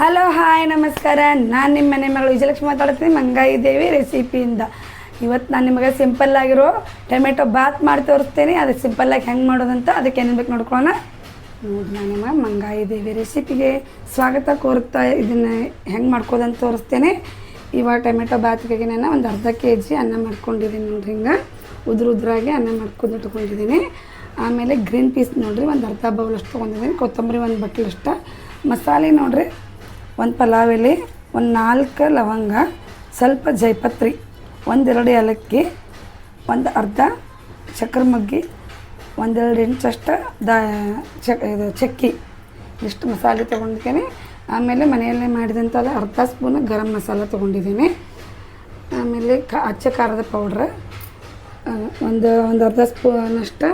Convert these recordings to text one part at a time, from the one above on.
Hello hi ನಮಸ್ಕಾರ. ನಾನು ನಿಮ್ಮ ಮನೆ ಮಗಳು ವಿಜಯಲಕ್ಷ್ಮಿ ಮಾತಾಡ್ತೀನಿ ಮಂಗಾಯಿ ದೇವಿ ರೆಸಿಪಿಯಿಂದ ಇವತ್ತು ನಾನು ನಿಮಗೆ ಸಿಂಪಲ್ ಆಗಿರೋ ಟೊಮೆಟೊ ಬಾತ್ ಮಾಡಿ ತೋರಿಸ್ತೀನಿ. ಅದು ಸಿಂಪಲ್ಲಾಗಿ ಹೆಂಗೆ ಮಾಡೋದಂತ ಅದಕ್ಕೆ ಏನೇನು ಬೇಕು ನೋಡ್ಕೊಳ್ಳೋಣ. ನೋಡಿ ನಾನು ನಿಮಗೆ ಮಂಗಾಯಿ ದೇವಿ ರೆಸಿಪಿಗೆ ಸ್ವಾಗತ ಕೋರುತ್ತಾ ಇದನ್ನು ಹೆಂಗೆ ಮಾಡ್ಕೋದಂತ ತೋರಿಸ್ತೇನೆ. ಇವಾಗ ಟೊಮೆಟೊ ಬಾತ್ಗಾಗಿ ನಾನು ಒಂದು ಅರ್ಧ ಕೆ ಜಿ ಅನ್ನ ಮಾಡ್ಕೊಂಡಿದ್ದೀನಿ ನೋಡ್ರಿ ಹಿಂಗೆ. ಉದ್ರ ಉದ್ರಾಗಿ ಅನ್ನ ಮಾಡ್ಕೊಂಡು ಇಟ್ಕೊಂಡಿದ್ದೀನಿ. ಆಮೇಲೆ ಗ್ರೀನ್ ಪೀಸ್ ನೋಡಿರಿ, ಒಂದು ಅರ್ಧ ಬೌಲಷ್ಟು ತೊಗೊಂಡಿದ್ದೀನಿ. ಕೊತ್ತಂಬರಿ ಒಂದು ಬಟ್ಲಷ್ಟು. ಮಸಾಲೆ ನೋಡ್ರಿ ಒಂದು ಪಲಾವ್ ಎಲೆ ಒಂದು ನಾಲ್ಕು ಲವಂಗ, ಸ್ವಲ್ಪ ಜೈಪತ್ರಿ ಒಂದೆರಡು ಏಲಕ್ಕಿ, ಒಂದು ಅರ್ಧ ಚಕ್ರ ಮಗ್ಗಿ ಒಂದೆರಡು ಇಂಚಷ್ಟು ದಾ ಚಕ್ ಇದು ಚಕ್ಕಿ. ಇಷ್ಟು ಮಸಾಲೆ ತೊಗೊಂಡಿದ್ದೀನಿ. ಆಮೇಲೆ ಮನೆಯಲ್ಲೇ ಮಾಡಿದಂಥದ್ದು ಅರ್ಧ ಸ್ಪೂನ್ ಗರಂ ಮಸಾಲ ತೊಗೊಂಡಿದ್ದೀನಿ. ಆಮೇಲೆ ಕ, ಅಚ್ಚ ಖಾರದ ಪೌಡ್ರ್ ಒಂದು ಒಂದು ಅರ್ಧ ಸ್ಪೂನಷ್ಟು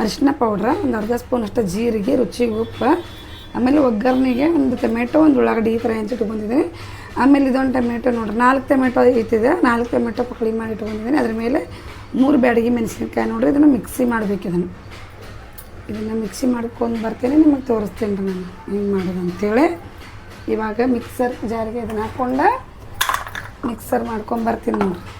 ಅರಿಶಿನ ಪೌಡ್ರ ಒಂದು ಅರ್ಧ ಸ್ಪೂನಷ್ಟು ಜೀರಿಗೆ ರುಚಿಗೆ ಉಪ್ಪು ಆಮೇಲೆ ಒಗ್ಗರಣೆಗೆ ಒಂದು ಟೊಮೆಟೊ, ಒಂದು ಉಳ್ಳಾಗಡ್ಡಿ ಫ್ರೈ ಥರ ಬಂದಿದ್ದೀನಿ. ಆಮೇಲೆ ಇದೊಂದು ಟೊಮೆಟೊ ನೋಡ್ರಿ, ನಾಲ್ಕು ಟೊಮೆಟೊ ಇತ್ತಿದೆ ನಾಲ್ಕು ಟೊಮೆಟೊ ಪಕಳಿ ಮಾಡಿ ಇಟ್ಕೊಂಡಿದ್ದೀನಿ ಅದ್ರ ಮೇಲೆ ಮೂರು ಬ್ಯಾಡಗಿ ಮೆಣಸಿನ್ಕಾಯಿ ನೋಡ್ರಿ, ಇದನ್ನು ಮಿಕ್ಸಿ ಮಾಡಬೇಕು ಇದನ್ನು. ಇದನ್ನು ಮಿಕ್ಸಿ ಮಾಡ್ಕೊಂಡು ಬರ್ತೀನಿ, ನಿಮಗೆ ತೋರಿಸ್ತೀನಿ ರೀ ನಾನು ಹೆಂಗೆ ಮಾಡೋದು ಅಂತೇಳಿ. ಇವಾಗ ಮಿಕ್ಸರ್ ಜಾರಿಗೆ ಇದನ್ನು ಹಾಕ್ಕೊಂಡು ಮಿಕ್ಸರ್ ಮಾಡ್ಕೊಂಡು ಬರ್ತೀನಿ ನೋಡ್ರಿ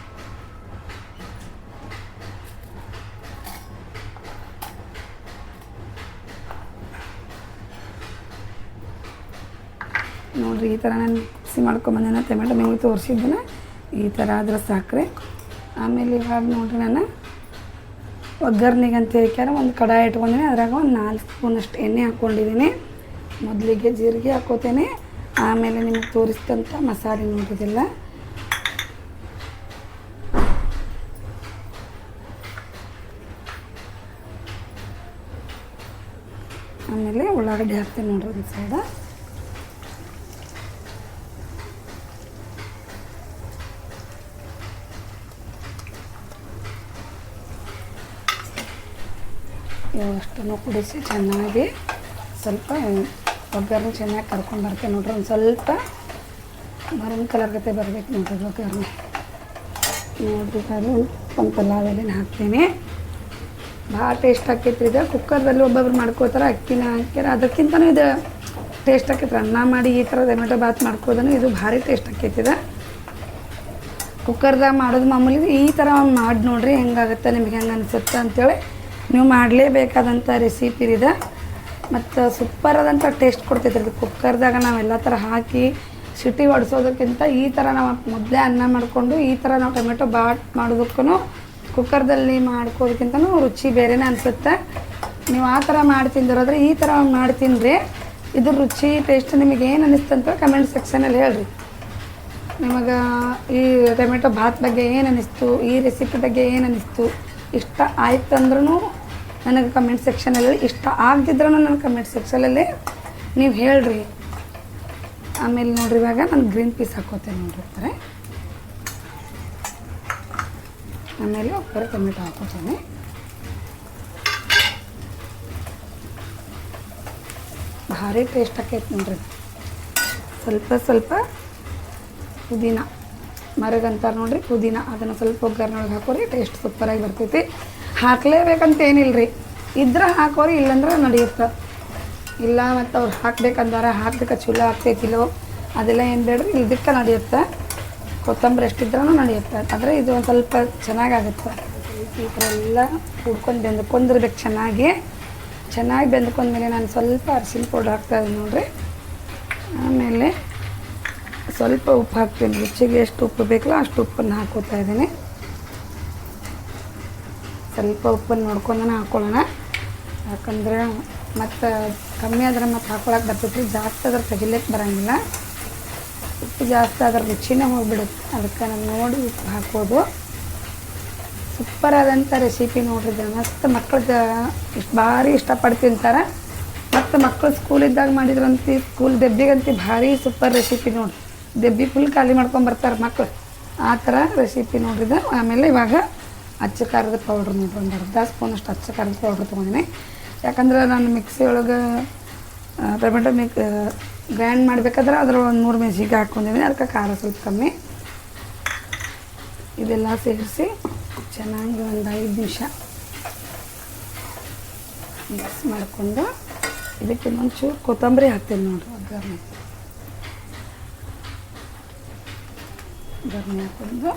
ನೋಡಿರಿ ಈ ಥರ ನಾನು ಮಿಕ್ಸಿ ಮಾಡ್ಕೊಂಬಂದಿನ ಟೊಮೆಟೊ ನಿಮಗೆ ತೋರಿಸಿದ್ದನ ಈ ಥರ ಆದ್ರೆ ಸಾಕ್ರೆ. ಆಮೇಲೆ ಇವಾಗ ನೋಡಿರಿ ನಾನು ಒಗ್ಗರ್ನಿಗೆ ಅಂತ ಹೇಳ್ಕ್ಯಾರ ಒಂದು ಕಡಾಯಿ ಇಟ್ಕೊಂಡಿನಿ, ಅದ್ರಾಗ ಒಂದು ನಾಲ್ಕು ಸ್ಪೂನಷ್ಟು ಎಣ್ಣೆ ಹಾಕ್ಕೊಂಡಿದ್ದೀನಿ ಮೊದಲಿಗೆ ಜೀರಿಗೆ ಹಾಕೋತೇನೆ, ಆಮೇಲೆ ನಿಮಗೆ ತೋರಿಸಿದಂಥ ಮಸಾಲೆ ನೋಡಿದಿಲ್ಲ ಆಮೇಲೆ ಉಳ್ಳಾಗಡ್ಡಿ ಹಾಕ್ತೀನಿ ನೋಡ್ರಿ ಒಂದು ಸೈಡ ಇವಷ್ಟನ್ನು ಕುಡಿಸಿ ಚೆನ್ನಾಗಿ ಸ್ವಲ್ಪ ಒಗ್ಗರಣೆ ಚೆನ್ನಾಗಿ ಕರ್ಕೊಂಡು ಬರ್ತೇನೆ ನೋಡ್ರಿ, ಒಂದು ಸ್ವಲ್ಪ ಮರನ್ ಕಲರ್ ಜೊತೆ ಬರಬೇಕು ನೋಡ್ರಿ ಒಗ್ಗರಣೆ. ನೋಡ್ರಿ ಅದು ಒಂದು ಪಲಾವ್ ಹಾಕ್ತೇನೆ. ಭಾಳ ಟೇಸ್ಟ್ ಆಕೈತ್ರಿ ಇದು. ಕುಕ್ಕರ್ದಲ್ಲಿ ಒಬ್ಬೊಬ್ರು ಮಾಡ್ಕೋತಾರೆ, ಅಕ್ಕಿನ ಹಾಕ್ಯಾರ. ಅದಕ್ಕಿಂತನೂ ಇದು ಟೇಸ್ಟ್ ಆಕೈತ್ರಿ. ಅನ್ನ ಮಾಡಿ ಈ ಥರ ಟೊಮೆಟೊ ಬಾತ್ ಮಾಡ್ಕೋದನು ಇದು ಭಾರಿ ಟೇಸ್ಟ್ ಆಕೈತಿ ಇದು. ಕುಕ್ಕರ್ದಾಗ ಮಾಡೋದು ಮಾಮೂಲಿ ಈ ಥರ ಮಾಡಿ ನೋಡ್ರಿ, ಹೆಂಗಾಗುತ್ತೆ, ನಿಮ್ಗೆ ಹೆಂಗೆ ಅನಿಸುತ್ತೆ ಅಂತೇಳಿ ನೀವು ಮಾಡಲೇಬೇಕಾದಂಥ ರೆಸಿಪಿ ಇದೆ. ಮತ್ತು ಸೂಪರ್ ಆದಂಥ ಟೇಸ್ಟ್ ಕೊಡ್ತೈತೆ ಇದು. ಕುಕ್ಕರ್ದಾಗ ಎಲ್ಲ ಥರ ಹಾಕಿ ಸಿಟಿ ಹೊಡ್ಸೋದಕ್ಕಿಂತ ಈ ಥರ ನಾವು ಮೊದಲೇ ಅನ್ನ ಮಾಡಿಕೊಂಡು ಈ ಥರ ನಾವು ಟೊಮೆಟೊ ಬಾಟ್ ಮಾಡೋದಕ್ಕೂ ಕುಕ್ಕರ್ದಲ್ಲಿ ಮಾಡ್ಕೋದಕ್ಕಿಂತನೂ ರುಚಿ ಬೇರೆನೇ ಅನಿಸುತ್ತೆ. ನೀವು ಆ ಥರ ಮಾಡಿ ತಿಂದಿರೋದ್ರೆ ಈ ಥರ ಮಾಡಿ ತಿನ್ನಿರಿ ಇದ್ರ ರುಚಿ ಟೇಸ್ಟ್ ನಿಮಗೆ ಏನು ಅನ್ನಿಸ್ತು ಅಂತ ಕಮೆಂಟ್ ಸೆಕ್ಷನಲ್ಲಿ ಹೇಳ್ರಿ. ನಿಮಗೆ ಈ ಟೊಮೆಟೊ ಭಾತ್ ಬಗ್ಗೆ ಏನು ಅನ್ನಿಸ್ತು, ಈ ರೆಸಿಪಿ ಬಗ್ಗೆ ಏನು ಅನ್ನಿಸ್ತು, ಇಷ್ಟ ಆಯ್ತು ಅಂದ್ರೂ ನನಗೆ ಕಮೆಂಟ್ ಸೆಕ್ಷನಲ್ಲಿ ಇಷ್ಟ ಆಗದಿದ್ರೂ ನನ್ನ ಕಮೆಂಟ್ ಸೆಕ್ಷನಲ್ಲಿ ನೀವು ಹೇಳ್ರಿ. ಆಮೇಲೆ ನೋಡ್ರಿ ಇವಾಗ ನಾನು ಗ್ರೀನ್ ಪೀಸ್ ಹಾಕೋತೇನೆ ನೋಡ್ರಿ ಥರ ಆಮೇಲೆ ಒಬ್ಬರು ಟೊಮೆಟೊ ಹಾಕೋತೇನೆ. ಭಾರಿ ಟೇಸ್ಟ್ ಆಕೈತೆ ನೋಡ್ರಿ. ಸ್ವಲ್ಪ ಸ್ವಲ್ಪ ಪುದೀನ. ಮರಗಂತಾರೆ ನೋಡ್ರಿ ಪುದೀನ. ಅದನ್ನು ಸ್ವಲ್ಪ ಒಗ್ಗರಣೆಯೊಳಗೆ ಹಾಕೋರಿ ಟೇಸ್ಟ್ ಸೂಪರಾಗಿ ಬರ್ತೈತಿ. ಹಾಕ್ಲೇಬೇಕಂತ ಏನಿಲ್ಲ ರೀ ಇದ್ರೆ ಹಾಕೋರಿ, ಇಲ್ಲಂದ್ರೆ ನಡೆಯುತ್ತೆ. ಇಲ್ಲ ಮತ್ತು ಅವ್ರು ಹಾಕ್ಬೇಕಂದಾರ ಹಾಕ್ಬೇಕು, ಚಲೋ ಆಗ್ತೈತಿಲ್ಲೋ ಅದೆಲ್ಲ ಏನು ಬೇಡ್ರಿ ಇದಕ್ಕೆ ನಡೆಯುತ್ತೆ. ಕೊತ್ತಂಬರಿ ಎಷ್ಟಿದ್ರೂ ನಡೆಯುತ್ತೆ. ಆದರೆ ಇದು ಒಂದು ಸ್ವಲ್ಪ ಚೆನ್ನಾಗಾಗುತ್ತೆ. ಈ ಥರ ಎಲ್ಲ ಹುಡ್ಕೊಂಡು ಬೆಂದ್ಕೊಂಡಿರ್ಬೇಕು ಚೆನ್ನಾಗಿ. ಚೆನ್ನಾಗಿ ಬೆಂದ್ಕೊಂಡ್ಮೇಲೆ ನಾನು ಸ್ವಲ್ಪ ಅರಿಶಿನ ಪೌಡ್ರ್ ಹಾಕ್ತಾ ಇದ್ದೀನಿ ನೋಡ್ರಿ. ಆಮೇಲೆ ಸ್ವಲ್ಪ ಉಪ್ಪು ಹಾಕ್ತೀನಿ. ರುಚಿಗೆ ಎಷ್ಟು ಉಪ್ಪು ಬೇಕಲ್ಲ ಅಷ್ಟು ಉಪ್ಪನ್ನು ಹಾಕೋತಾ ಇದ್ದೀನಿ. ಸ್ವಲ್ಪ ಉಪ್ಪನ್ನು ನೋಡ್ಕೊಂಡನ ಹಾಕೊಳ್ಳೋಣ. ಯಾಕಂದ್ರೆ ಮತ್ತು ಕಮ್ಮಿ ಆದ್ರೆ ಮತ್ತು ಹಾಕೊಳಕ್ಕೆ ಬರ್ತೈತಿ ಜಾಸ್ತಿ ಆದ್ರೆ ತೆಗಿಲಿಕ್ಕೆ ಬರೋಂಗಿಲ್ಲ. ಉಪ್ಪು ಜಾಸ್ತಿ ಆದ್ರೆ ರುಚಿನೇ ಹೋಗ್ಬಿಡುತ್ತೆ. ಅದಕ್ಕೆ ನಾನು ನೋಡಿ ಉಪ್ಪು ಹಾಕೋದು. ಸೂಪರ್ ಆದಂಥ ರೆಸಿಪಿ ನೋಡ್ರಿ ಮಸ್ತ್ ಮಕ್ಳಿಗೆ ಇಷ್ಟು ಭಾರಿ ಇಷ್ಟಪಟ್ಟು ತಿಂತಾರೆ ಮತ್ತು ಮಕ್ಕಳು ಸ್ಕೂಲಿದ್ದಾಗ ಮಾಡಿದ್ರಂತ ಸ್ಕೂಲ್ ದೆಬ್ಬಿಗಂತೂ ಭಾರಿ ಸೂಪರ್ ರೆಸಿಪಿ ನೋಡಿ ದೆಬ್ಬಿ ಫುಲ್ ಖಾಲಿ ಮಾಡ್ಕೊಂಡು ಬರ್ತಾರೆ ಮಕ್ಕಳು ಆ ಥರ ರೆಸಿಪಿ ನೋಡಿದ ಆಮೇಲೆ ಇವಾಗ ಅಚ್ಚ ಖಾರದ ಪೌಡ್ರ್ ನೋಡ್ರಿ ಒಂದು ಅರ್ಧ ಸ್ಪೂನ್ ಅಷ್ಟು ಖಾರದ ಪೌಡ್ರ್ ತೊಗೊಂಡಿನಿ. ಯಾಕಂದ್ರೆ ನಾನು ಮಿಕ್ಸಿ ಒಳಗೆ ಟೊಮೆಟೊ ಮಿಕ್ ಗ್ರ್ಯಾಂಡ್ ಮಾಡಬೇಕಾದ್ರೆ ಅದ್ರೊಳಗೆ ಒಂದು ಮೂರು ಮೆಣಸಿಗೆ ಹಾಕ್ಕೊಂಡಿದ್ದೀನಿ ಅದಕ್ಕೆ ಖಾರ ಸ್ವಲ್ಪ ಕಮ್ಮಿ. ಇದೆಲ್ಲ ಸೇರಿಸಿ ಚೆನ್ನಾಗಿ ಒಂದು ಐದು ನಿಮಿಷ ಮಿಕ್ಸ್ ಮಾಡಿಕೊಂಡು ಇದಕ್ಕೆ ಇನ್ನೊಂದು ಕೊತ್ತಂಬರಿ ಹಾಕ್ತೀನಿ ನೋಡಿರಿ ಒಗ್ಗರಣೆ ಒಗ್ಗರಣೆ ಹಾಕೊಂಡು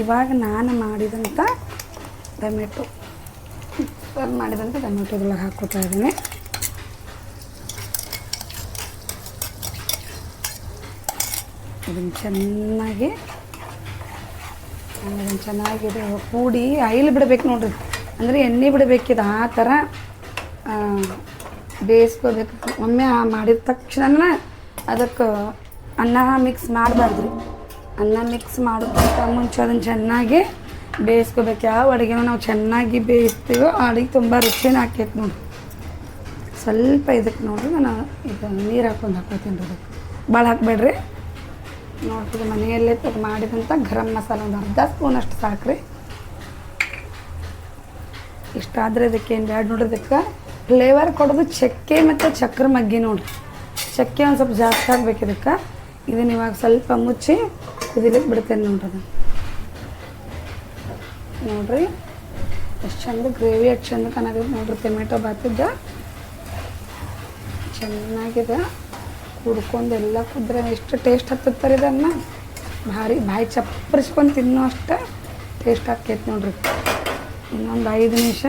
ಇವಾಗ ನಾನು ಮಾಡಿದಂಥ ಟೊಮೆಟೊ. ಫ್ರೈ ಮಾಡಿದಂಥ ಟೊಮೆಟೊದಲ್ಲ ಹಾಕೋತಾ ಇದ್ದೀನಿ. ಇದನ್ನು ಚೆನ್ನಾಗಿ ಅದನ್ನು ಚೆನ್ನಾಗಿ ಇದು ಕೂಡಿ ಆಯಿಲ್ ಬಿಡಬೇಕು ನೋಡ್ರಿ. ಅಂದರೆ ಎಣ್ಣೆ ಬಿಡಬೇಕಿದೆ ಆ ಥರ ಬೇಯಿಸ್ಕೋಬೇಕು. ಒಮ್ಮೆ ಮಾಡಿದ ತಕ್ಷಣ ಅದಕ್ಕೆ ಅನ್ನ ಮಿಕ್ಸ್ ಮಾಡಬಾರ್ದ್ರಿ. ಅನ್ನ ಮಿಕ್ಸ್ ಮಾಡೋದಕ್ಕಿಂತ ಮುಂಚೆ ಅದನ್ನು ಚೆನ್ನಾಗಿ ಬೇಯಿಸ್ಕೋಬೇಕು. ಯಾವ ಅಡುಗೆನೂ ನಾವು ಚೆನ್ನಾಗಿ ಬೇಯಿಸ್ತೀವೋ ಆ ಅಡುಗೆ ತುಂಬ ರುಚಿನ ಹಾಕೈತೆ ನೋಡಿ. ಸ್ವಲ್ಪ ಇದಕ್ಕೆ ನೋಡಿ ನಾನು ಇದು ನೀರು ಹಾಕೊಂಡು ಹಾಕೋತೀನಿ ಅದಕ್ಕೆ ಭಾಳ ಹಾಕ್ಬೇಡ್ರಿ. ನೋಡ್ತೀವಿ ಮನೆಯಲ್ಲೇ ಮಾಡಿದಂಥ ಗರಂ ಮಸಾಲ ಒಂದು ಅರ್ಧ ಸ್ಪೂನ್ ಅಷ್ಟು ಸಾಕ್ರಿ. ಇಷ್ಟಾದರೆ ಇದಕ್ಕೆ ಏನು ಬ್ಯಾಡ್ ನೋಡ್ರಿ ಇದಕ್ಕೆ. ಫ್ಲೇವರ್ ಕೊಡೋದು ಚಕ್ಕೆ ಮತ್ತು ಚಕ್ರ ಮಗ್ಗಿ ನೋಡಿರಿ. ಚಕ್ಕೆ ಒಂದು ಸ್ವಲ್ಪ ಜಾಸ್ತಿ ಆಗ್ಬೇಕು ಇದಕ್ಕೆ. ಇದನ್ನ ಇವಾಗ ಸ್ವಲ್ಪ ಮುಚ್ಚಿ ಕುದಿಲಿಕ್ಕೆ ಬಿಡ್ತೇನೆ ನೋಡ್ರಿ ನೋಡ್ರಿ, ಎಷ್ಟು ಚಂದ ಗ್ರೇವಿ ಎಷ್ಟು ಚಂದ ಕಾಣಾಗಿದೆ ನೋಡ್ರಿ ಟೊಮೆಟೊ ಬಾತಿದ್ದ. ಚೆನ್ನಾಗಿದೆ. ಕುಡ್ಕೊಂಡು ಎಲ್ಲ ಕುದ್ರೆ ಎಷ್ಟು ಟೇಸ್ಟ್ ಹತ್ತತ್ತಾರೆ ಇದನ್ನು. ಭಾರಿ, ಬಾಯಿ ಚಪ್ಪರಿಸ್ಕೊಂಡು ತಿನ್ನೋ ಅಷ್ಟು ಟೇಸ್ಟ್ ಆಕೈತೆ ನೋಡ್ರಿ. ಇನ್ನೊಂದು ಐದು ನಿಮಿಷ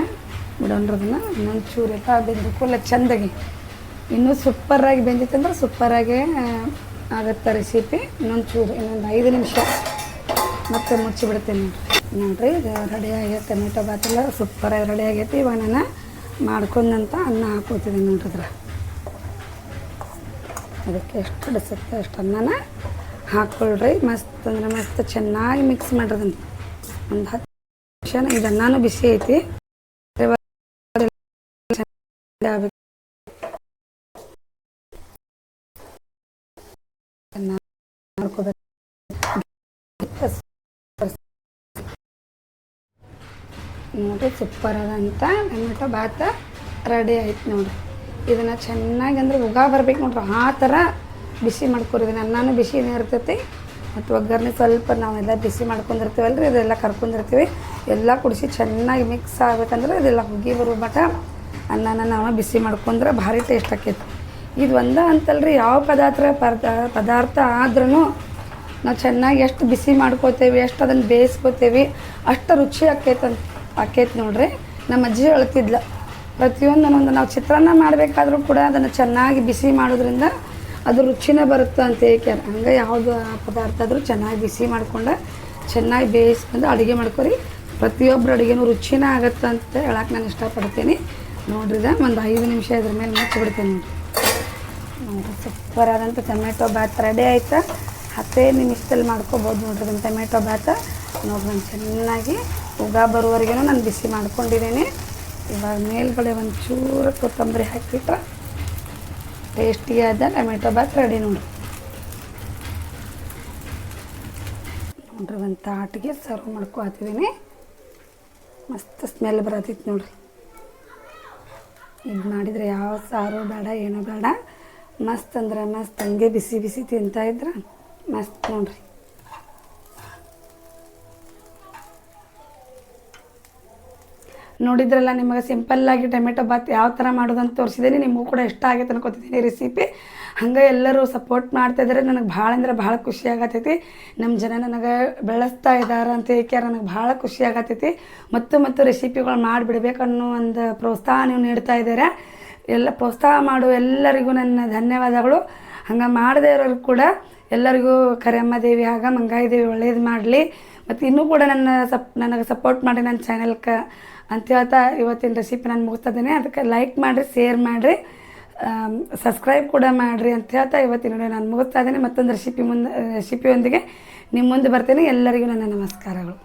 ಬಿಡೋಣ್ರಿ ಅದನ್ನು. ಇನ್ನೊಂದು ಚೂರು ಎಲ್ಲ ಇಲ್ಲ ಚಂದಾಗಿ. ಇನ್ನೂ ಸೂಪರಾಗಿ ಬೆಂದಿತ್ತಂದ್ರೆ ಸೂಪರಾಗಿ ಆಗುತ್ತೆ ರೆಸಿಪಿ ಇನ್ನೊಂದು ಚೂರು, ಇನ್ನೊಂದು ಐದು ನಿಮಿಷ. ಮತ್ತೆ ಮುಚ್ಚಿಬಿಡ್ತೀನಿ. ನೋಡಿರಿ, ಇದು ರೆಡಿ ಆಗೈತೆ. ಟೊಮೆಟೊ ಬಾತೆಲ್ಲ ಸೂಪರಾಗಿ ರೆಡಿ ಆಗೈತಿ. ಇವಾಗ ನಾನು ಮಾಡ್ಕೊಂಡಂತ ಅನ್ನ ಹಾಕೋತಿದ್ದೀನಿ ನೋಡ್ರಿ ಅದ್ರ ಅದಕ್ಕೆ ಎಷ್ಟು ಹಿಡಿಸುತ್ತೆ ಅಷ್ಟು ಅನ್ನನ ಹಾಕ್ಕೊಳ್ರಿ ಮಸ್ತ್ ಅಂದ್ರೆ ಮಸ್ತ್ ಚೆನ್ನಾಗಿ ಮಿಕ್ಸ್ ಮಾಡಿರೋದನ್ನ. ಒಂದು ಹತ್ತು ನಿಮಿಷ ಇದು ಅನ್ನನೂ ಬಿಸಿ ಐತಿ. ಮಾಡ್ಕೊಬೇಕು ನೋಡ್ರಿ ಸೂಪರ್ ಅದಂತ ಟೊಮೆಟೊ ಭಾತ ರೆಡಿ ಆಯ್ತು ನೋಡ್ರಿ ಇದನ್ನ ಚೆನ್ನಾಗಿ ಅಂದ್ರೆ ಉಗಾ ಬರ್ಬೇಕು ನೋಡ್ರಿ. ಆ ಥರ ಬಿಸಿ ಮಾಡ್ಕೊರಿ. ಇದನ್ನ ಅನ್ನನೂ ಬಿಸಿನೇ ಇರ್ತೈತಿ, ಮತ್ತು ಒಗ್ಗರಣೆ ಸ್ವಲ್ಪ ನಾವೆಲ್ಲ ಬಿಸಿ ಮಾಡ್ಕೊಂಡಿರ್ತೀವಲ್ಲ ರೀ ಇದೆಲ್ಲ ಕರ್ಕೊಂಡಿರ್ತೀವಿ. ಎಲ್ಲ ಕುಡಿಸಿ ಚೆನ್ನಾಗಿ ಮಿಕ್ಸ್ ಆಗ್ಬೇಕಂದ್ರೆ ಇದೆಲ್ಲ ಹುಗ್ಗಿ ಬರೋ ಅನ್ನನ ನಾವು ಬಿಸಿ ಮಾಡ್ಕೊಂಡ್ರೆ ಭಾರಿ ಟೇಸ್ಟ್ ಆಕೈತಿ. ಇದು ಒಂದ ಅಂತಲ್ರಿ, ಯಾವ ಪದಾರ್ಥ ಪದ ಪದಾರ್ಥ ಆದ್ರೂ ನಾವು ಚೆನ್ನಾಗಿ ಎಷ್ಟು ಬಿಸಿ ಮಾಡ್ಕೋತೇವಿ, ಎಷ್ಟು ಅದನ್ನು ಬೇಯಿಸ್ಕೋತೇವಿ, ಅಷ್ಟು ರುಚಿ ಆಕೈತಂತ ಆಕೈತೆ ನೋಡ್ರಿ. ನಮ್ಮ ಅಜ್ಜಿ ಹೇಳ್ತಿದ್ಲ, ಪ್ರತಿಯೊಂದನ್ನೊಂದು ನಾವು ಚಿತ್ರಾನ್ನ ಮಾಡಬೇಕಾದ್ರೂ ಕೂಡ ಅದನ್ನು ಚೆನ್ನಾಗಿ ಬಿಸಿ ಮಾಡೋದ್ರಿಂದ ಅದು ರುಚಿನೇ ಬರುತ್ತೆ ಅಂತ ಏಕೆ ಹಂಗೆ ಯಾವುದು ಪದಾರ್ಥ ಆದರೂ ಚೆನ್ನಾಗಿ ಬಿಸಿ ಮಾಡ್ಕೊಂಡು ಚೆನ್ನಾಗಿ ಬೇಯಿಸ್ಕೊಂಡು ಅಡುಗೆ ಮಾಡ್ಕೊರಿ. ಪ್ರತಿಯೊಬ್ಬರು ಅಡುಗೆನೂ ರುಚಿನೇ ಆಗುತ್ತೆ ಅಂತ ಹೇಳಕ್ಕೆ ನಾನು ಇಷ್ಟಪಡ್ತೀನಿ. ನೋಡ್ರಿದ ಒಂದು ಐದು ನಿಮಿಷ ಇದ್ರ ಮೇಲೆ ಮುಚ್ಚಿಬಿಡ್ತೀನಿ. ನೋಡಿರಿ ನೋಡ್ರಿ ಸೂಪರ್ ಆದಂಥ ಟೊಮೆಟೊ ಬಾತ್ ರೆಡಿ ಆಯ್ತಾ? ಹತ್ತೇ ನಿಮಿಷದಲ್ಲಿ ಮಾಡ್ಕೊಬೋದು ನೋಡ್ರಿ ಅದನ್ನು ಟೊಮೆಟೊ ಬಾತ ನೋಡ್ರಿ ನಾನು ಚೆನ್ನಾಗಿ ಉಗ ಬರುವವರೆಗೂ ನಾನು ಬಿಸಿ ಮಾಡ್ಕೊಂಡಿದ್ದೀನಿ. ಇವಾಗ ಮೇಲ್ಗಡೆ ಒಂದು ಚೂರು ಕೊತ್ತಂಬರಿ ಹಾಕಿಬಿಟ್ರೆ ಟೇಸ್ಟಿಯಾದ ಟೊಮೆಟೊ ಬಾತ್ ರೆಡಿ ನೋಡ್ರಿ. ನೋಡ್ರಿ ಒಂದು ತಾಟಿಗೆ ಸರ್ವ್ ಮಾಡ್ಕೊತಿದ್ದೀನಿ ಮಸ್ತ್ ಸ್ಮೆಲ್ ಬರತ್ತಿತ್ತು ನೋಡ್ರಿ. ಇದು ಮಾಡಿದರೆ ಯಾವ ಸಾರು ಬೇಡ, ಏನೂ ಬೇಡ. ಮಸ್ತ್ ಅಂದ್ರೆ ಮಸ್ತ್, ಹಂಗೆ ಬಿಸಿ ಬಿಸಿ ತಿಂತಾ ಇದ್ರ ಮಸ್ತ್ ನೋಡ್ರಿ. ನೋಡಿದ್ರಲ್ಲ ನಿಮಗೆ ಸಿಂಪಲ್ಲಾಗಿ ಟೊಮೆಟೊ ಬಾತ್ ಯಾವ ಥರ ಮಾಡೋದಂತ ತೋರಿಸಿದ್ದೀನಿ ನಿಮಗೂ ಕೂಡ ಇಷ್ಟ ಆಗೈತೆ ಅನ್ಕೋತಿದ್ದೀನಿ ರೆಸಿಪಿ ಹಂಗೆ ಎಲ್ಲರೂ ಸಪೋರ್ಟ್ ಮಾಡ್ತಾ ಇದ್ದಾರೆ ನನಗೆ ಭಾಳ ಅಂದ್ರೆ ಭಾಳ ಖುಷಿ ಆಗತೈತಿ. ನಮ್ಮ ಜನ ನನಗೆ ಬೆಳೆಸ್ತಾ ಇದ್ದಾರೆ ಅಂತ ಏಕೆ ನನಗೆ ಭಾಳ ಖುಷಿ ಆಗತೈತಿ. ಮತ್ತು ಮತ್ತು ರೆಸಿಪಿಗಳು ಮಾಡಿಬಿಡ್ಬೇಕು ಅನ್ನೋ ಒಂದು ಪ್ರೋತ್ಸಾಹ ನೀವು ನೀಡ್ತಾ ಇದ್ದಾರೆ ಎಲ್ಲ ಪ್ರೋತ್ಸಾಹ ಮಾಡುವ ಎಲ್ಲರಿಗೂ ನನ್ನ ಧನ್ಯವಾದಗಳು. ಹಂಗೆ ಮಾಡದೇ ಇರೋರು ಕೂಡ ಎಲ್ಲರಿಗೂ ಕರೆಯಮ್ಮ ದೇವಿ ಆಗ ಮಂಗಾಯಿ ದೇವಿ ಒಳ್ಳೇದು ಮಾಡಲಿ. ಮತ್ತು ಇನ್ನೂ ಕೂಡ ನನ್ನ ಸಪ್, ನನಗೆ ಸಪೋರ್ಟ್ ಮಾಡಿ ನನ್ನ ಚಾನೆಲ್ಗೆ ಅಂತ ಹೇಳ್ತಾ ಇವತ್ತಿನ ರೆಸಿಪಿ ನಾನು ಮುಗಿಸ್ತಾ ಇದ್ದೀನಿ ಅದಕ್ಕೆ ಲೈಕ್ ಮಾಡಿರಿ ಶೇರ್ ಮಾಡಿರಿ. ಸಬ್ಸ್ಕ್ರೈಬ್ ಕೂಡ ಮಾಡಿರಿ ಅಂತ ಹೇಳ್ತಾ ಇವತ್ತಿನ ವಿಡಿಯೋ ನಾನು ಮುಗಿಸ್ತಾ ಇದ್ದೀನಿ ಮತ್ತೊಂದು ರೆಸಿಪಿ ಮುಂದೆ ರೆಸಿಪಿಯೊಂದಿಗೆ ನಿಮ್ಮ ಮುಂದೆ ಬರ್ತೀನಿ. ಎಲ್ಲರಿಗೂ ನನ್ನ ನಮಸ್ಕಾರಗಳು.